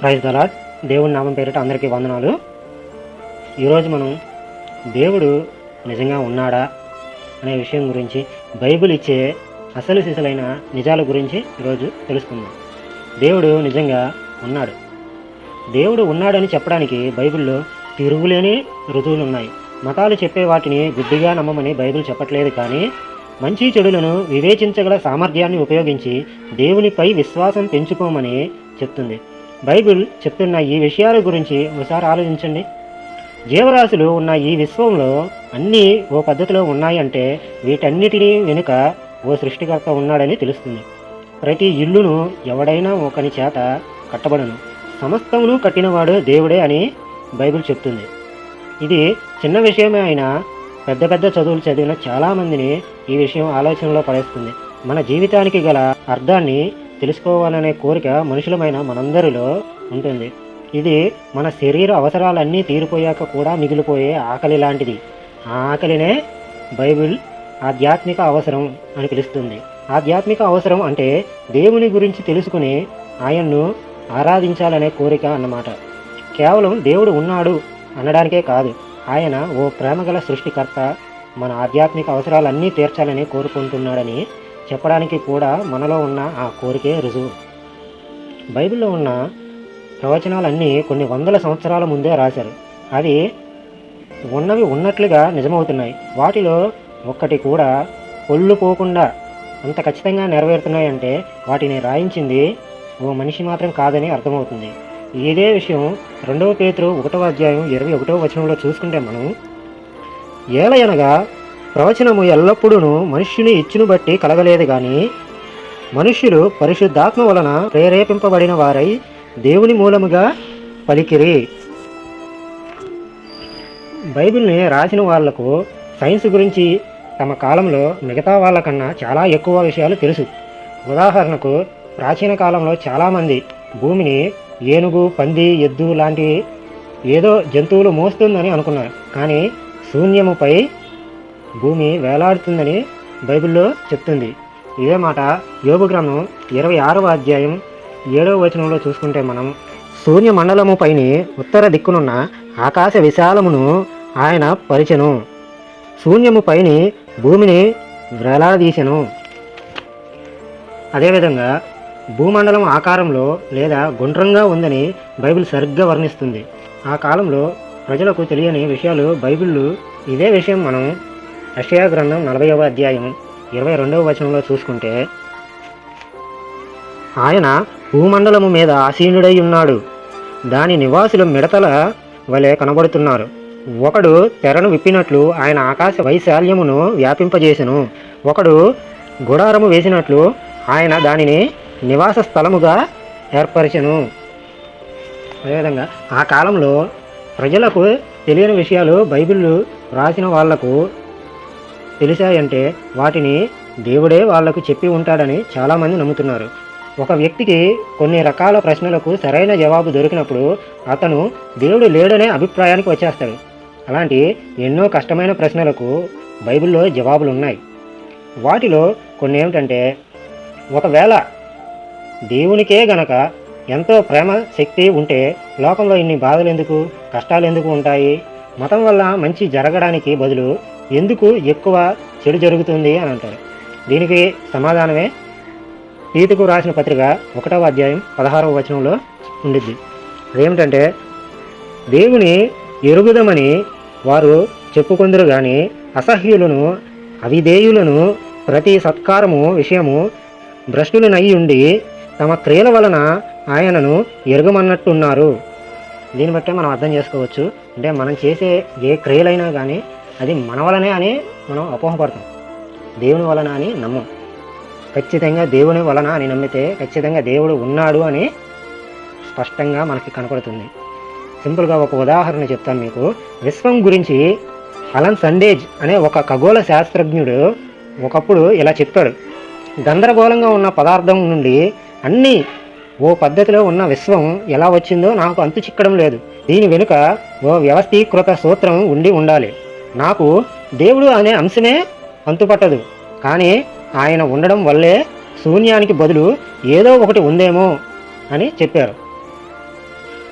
Praise the Lord దేవుడి నామం పేరిట అందరికీ వందనాలు. ఈరోజు మనం దేవుడు నిజంగా ఉన్నాడా అనే విషయం గురించి బైబిల్ ఇచ్చే అసలు సిసలైన నిజాల గురించి ఈరోజు తెలుసుకుందాం. దేవుడు నిజంగా ఉన్నాడు. దేవుడు ఉన్నాడని చెప్పడానికి బైబిల్లో తిరుగులేని రుజువులు ఉన్నాయి మతాలు చెప్పే వాటిని గుడ్డిగా నమ్మమని బైబిల్ చెప్పట్లేదు కానీ మంచి చెడులను వివేచించగల సామర్థ్యాన్ని ఉపయోగించి దేవునిపై విశ్వాసం పెంచుకోమని చెప్తుంది. బైబిల్ చెప్తున్న ఈ విషయాల గురించి ఒకసారి ఆలోచించండి. జీవరాశులు ఉన్న ఈ విశ్వంలో అన్నీ ఓ పద్ధతిలో ఉన్నాయంటే వీటన్నిటినీ వెనుక ఓ సృష్టికర్త ఉన్నాడని తెలుస్తుంది. ప్రతి ఇల్లును ఎవడైనా ఒకని చేత కట్టబడను. సమస్తమును కట్టినవాడు దేవుడే అని బైబిల్ చెప్తుంది. ఇది చిన్న విషయమే అయినా పెద్ద పెద్ద చదువులు చదివిన చాలామందిని ఈ విషయం ఆలోచనలో పడేస్తుంది. మన జీవితానికి గల అర్థాన్ని తెలుసుకోవాలనే కోరిక మనుషులమైన మనందరిలో ఉంటుంది. ఇది మన శరీర అవసరాలన్నీ తీరిపోయాక కూడా మిగిలిపోయే ఆకలి లాంటిది. ఆ ఆకలినే బైబిల్ ఆధ్యాత్మిక అవసరం అని పిలుస్తుంది. ఆధ్యాత్మిక అవసరం అంటే దేవుని గురించి తెలుసుకుని ఆయన్ను ఆరాధించాలనే కోరిక అన్నమాట. కేవలం దేవుడు ఉన్నాడు అనడానికే కాదు ఆయన ఓ ప్రేమగల సృష్టికర్త మన ఆధ్యాత్మిక అవసరాలన్నీ తీర్చాలని కోరుకుంటున్నాడని చెప్పడానికి కూడా మనలో ఉన్న ఆ కోరికే రుజువు. బైబిల్లో ఉన్న ప్రవచనాలన్నీ కొన్ని వందల సంవత్సరాల ముందే రాశారు. అవి ఉన్నవి ఉన్నట్లుగా నిజమవుతున్నాయి. వాటిలో ఒక్కటి కూడా పొల్లు పోకుండా అంత ఖచ్చితంగా నెరవేరుతున్నాయంటే వాటిని రాయించింది ఓ మనిషి మాత్రం కాదని అర్థమవుతుంది. ఇదే విషయం రెండవ పేతురు ఒకటవ అధ్యాయం ఇరవై ఒకటవ వచనంలో చూసుకుంటే మనం ఏలయనగా ప్రవచనము ఎల్లప్పుడూ మనుష్యుని ఇచ్చును బట్టి కలగలేదు కానీ మనుష్యులు పరిశుద్ధాత్మ వలన ప్రేరేపింపబడిన వారై దేవుని మూలముగా పలికిరి. బైబిల్ని రాసిన వాళ్ళకు సైన్స్ గురించి తమ కాలంలో మిగతా వాళ్ళకన్నా చాలా ఎక్కువ విషయాలు తెలుసు. ఉదాహరణకు ప్రాచీన కాలంలో చాలామంది భూమిని ఏనుగు పంది ఎద్దు లాంటి ఏదో జంతువులు మోస్తుందని అనుకున్నారు. కానీ శూన్యముపై భూమి వేలాడుతుందని బైబిల్లో చెప్తుంది. ఇదే మాట యోగు గ్రంథం ఇరవై ఆరవ అధ్యాయం ఏడవ వచనంలో చూసుకుంటే మనం సూర్యమండలము మండలము పైని ఉత్తర దిక్కునున్న ఆకాశ విశాలమును ఆయన పరిచెను. శూన్యము పైని భూమిని వేలాడదీసెను. అదేవిధంగా భూమండలం ఆకారంలో లేదా గుండ్రంగా ఉందని బైబిల్ సరిగ్గా వర్ణిస్తుంది. ఆ కాలంలో ప్రజలకు తెలియని విషయాలు బైబిళ్ళు ఇదే విషయం మనం అషయా గ్రంథం నలభైవ అధ్యాయం ఇరవై రెండవ వచనంలో చూసుకుంటే ఆయన భూమండలము మీద ఆసీనుడై ఉన్నాడు. దాని నివాసులు మిడతల వలె కనబడుతున్నారు. ఒకడు తెరను విప్పినట్లు ఆయన ఆకాశ వైశాల్యమును వ్యాపింపజేసెను. ఒకడు గుడారము వేసినట్లు ఆయన దానిని నివాస స్థలముగా ఏర్పరిచెను. అదేవిధంగా ఆ కాలంలో ప్రజలకు తెలియని విషయాలు బైబిల్ రాసిన వాళ్ళకు తెలిసాయంటే వాటిని దేవుడే వాళ్ళకు చెప్పి ఉంటాడని చాలామంది నమ్ముతున్నారు. ఒక వ్యక్తికి కొన్ని రకాల ప్రశ్నలకు సరైన జవాబు దొరికినప్పుడు అతను దేవుడు లేడనే అభిప్రాయానికి వచ్చేస్తాడు. అలాంటి ఎన్నో కష్టమైన ప్రశ్నలకు బైబిల్లో జవాబులు ఉన్నాయి వాటిలో కొన్ని ఏమిటంటే ఒకవేళ దేవునికే గనక ఎంతో ప్రేమ శక్తి ఉంటే లోకంలో ఇన్ని బాధలు ఎందుకు కష్టాలు ఎందుకు ఉంటాయి? మతం వల్ల మంచి జరగడానికి బదులు ఎందుకు ఎక్కువ చెడు జరుగుతుంది అని అంటారు. దీనికి సమాధానమే ఈతకు రాసిన పత్రిక ఒకటవ అధ్యాయం పదహారవ వచనంలో ఉండిద్ది. అదేమిటంటే దేవుని ఎరుగుదమని వారు చెప్పుకొందరు కానీ అసహ్యులను అవిధేయులను ప్రతి సత్కారము విషయము భ్రష్టులనయ్యి ఉండి తమ క్రియల వలన ఆయనను ఎరగమన్నట్టున్నారు. దీన్ని బట్టే మనం అర్థం చేసుకోవచ్చు. అంటే మనం చేసే ఏ క్రియలైనా కానీ అది మన వలనే అని మనం అపోహపడతాం. దేవుని వలన అని నమ్మం. ఖచ్చితంగా దేవుని వలన అని నమ్మితే ఖచ్చితంగా దేవుడు ఉన్నాడు అని స్పష్టంగా మనకి కనపడుతుంది. సింపుల్గా ఒక ఉదాహరణ చెప్తాను మీకు. విశ్వం గురించి అలన్ సండేజ్ అనే ఒక ఖగోళ శాస్త్రజ్ఞుడు ఒకప్పుడు ఇలా చెప్పాడు. గందరగోళంగా ఉన్న పదార్థం నుండి అన్నీ ఓ పద్ధతిలో ఉన్న విశ్వం ఎలా వచ్చిందో నాకు అంతు చిక్కడం లేదు. దీని వెనుక ఓ వ్యవస్థీకృత సూత్రం ఉండి ఉండాలి. నాకు దేవుడు అనే అంశమే అంతుపట్టదు. కానీ ఆయన ఉండడం వల్లే శూన్యానికి బదులు ఏదో ఒకటి ఉందేమో అని చెప్పారు.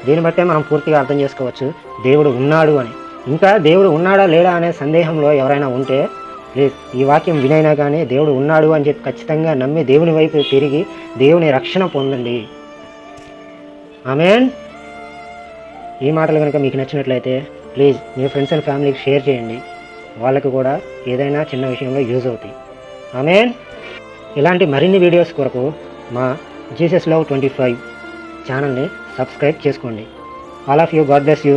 దీన్ని బట్టే మనం పూర్తిగా అర్థం చేసుకోవచ్చు. దేవుడు ఉన్నాడు అని. ఇంకా దేవుడు ఉన్నాడా లేడా అనే సందేహంలో ఎవరైనా ఉంటే ప్లీజ్ ఈ వాక్యం వినైనా కానీ దేవుడు ఉన్నాడు అని చెప్పి ఖచ్చితంగా నమ్మి దేవుని వైపు తిరిగి దేవుని రక్షణ పొందండి. ఆమెన్. ఈ మాటలు కనుక మీకు నచ్చినట్లయితే ప్లీజ్ మీ ఫ్రెండ్స్ అండ్ ఫ్యామిలీకి షేర్ చేయండి. వాళ్ళకు కూడా ఏదైనా చిన్న విషయంలో యూజ్ అవుతాయి. ఆమెన్. ఇలాంటి మరిన్ని వీడియోస్ కొరకు మా జీసస్ లవ్ ట్వంటీ ఫైవ్ ఛానల్ని సబ్స్క్రైబ్ చేసుకోండి. All of you God bless you.